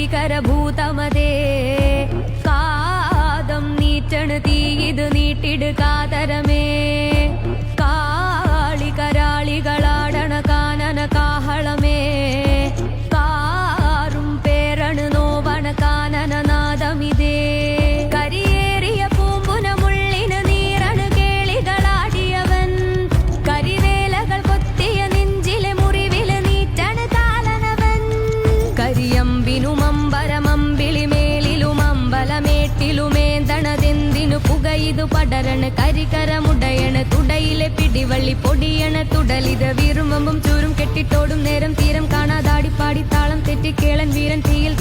ഭീകരഭൂതമതേ കാദം നീറ്റണ് തീ ഇത് കാതരമേ. പുകയിതു പടരണ കരികരമുടയണ് തുടയിലെ പിടിവള്ളി പൊടിയണ് തുടലിത് വീറും വമ്പും ചൂരും കെട്ടിട്ടോടും നേരം തീരം കാണാതാടി പാടി താളം തെറ്റി കേളൻ വീരൻ തീയിൽ